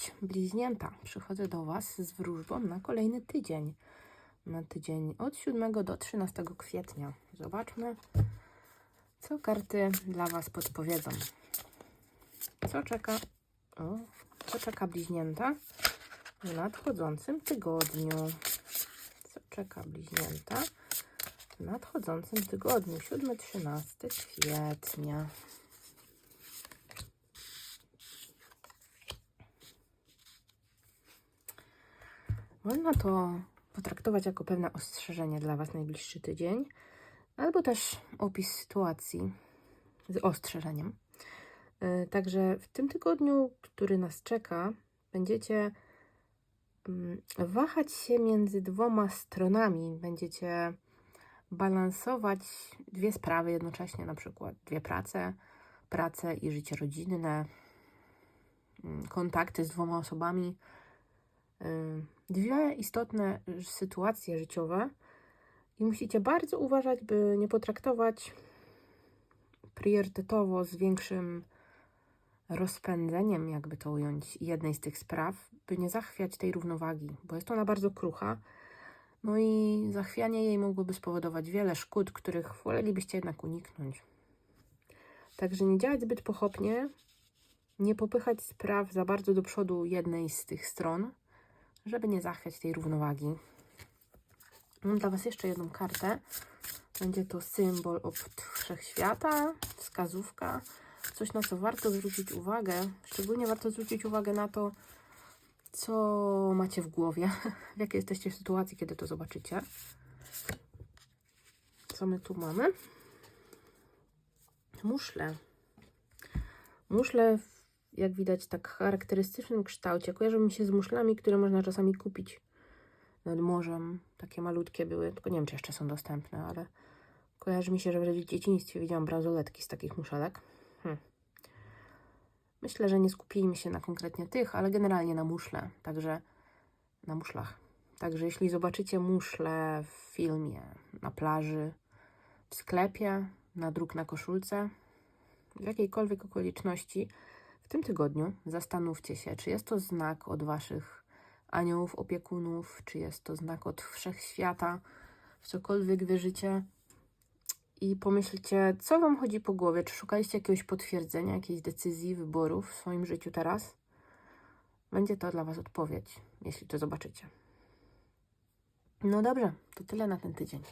Cześć, bliźnięta. Przychodzę do Was z wróżbą na kolejny tydzień. Na tydzień od 7 do 13 kwietnia. Zobaczmy, co karty dla Was podpowiedzą. Co czeka, o, co czeka bliźnięta w nadchodzącym tygodniu? Co czeka bliźnięta w nadchodzącym tygodniu? 7-13 kwietnia. Można to potraktować jako pewne ostrzeżenie dla Was najbliższy tydzień, albo też opis sytuacji z ostrzeżeniem. Yy, Także w tym tygodniu, który nas czeka, będziecie mm, wahać się między dwoma stronami. Będziecie balansować dwie sprawy jednocześnie, na przykład dwie prace, pracę i życie rodzinne, mm, kontakty z dwoma osobami y, dwie istotne sytuacje życiowe i musicie bardzo uważać, by nie potraktować priorytetowo z większym rozpędzeniem, jakby to ująć, jednej z tych spraw, by nie zachwiać tej równowagi, bo jest ona bardzo krucha. No i zachwianie jej mogłoby spowodować wiele szkód, których wolelibyście jednak uniknąć. Także nie działać zbyt pochopnie, nie popychać spraw za bardzo do przodu jednej z tych stron, żeby nie zachwiać tej równowagi. Mam dla Was jeszcze jedną kartę. Będzie to symbol od wszechświata, wskazówka, coś na co warto zwrócić uwagę. Szczególnie warto zwrócić uwagę na to, co macie w głowie, w jakiej jesteście sytuacji, kiedy to zobaczycie. Co my tu mamy? Muszle. Muszle, w, jak widać, tak charakterystycznym kształcie. Kojarzą mi się z muszlami, które można czasami kupić nad morzem. Takie malutkie były, tylko nie wiem, czy jeszcze są dostępne, ale kojarzy mi się, że w dzieciństwie widziałam bransoletki z takich muszelek. Hm. Myślę, że nie skupimy się na konkretnie tych, ale generalnie na muszle, także na muszlach. Także jeśli zobaczycie muszle w filmie, na plaży, w sklepie, na druk na koszulce, w jakiejkolwiek okoliczności, tym tygodniu zastanówcie się, czy jest to znak od Waszych aniołów, opiekunów, czy jest to znak od wszechświata, w cokolwiek wierzycie i pomyślcie, co Wam chodzi po głowie. Czy szukaliście jakiegoś potwierdzenia, jakiejś decyzji, wyborów w swoim życiu teraz? Będzie to dla Was odpowiedź, jeśli to zobaczycie. No dobrze, to tyle na ten tydzień.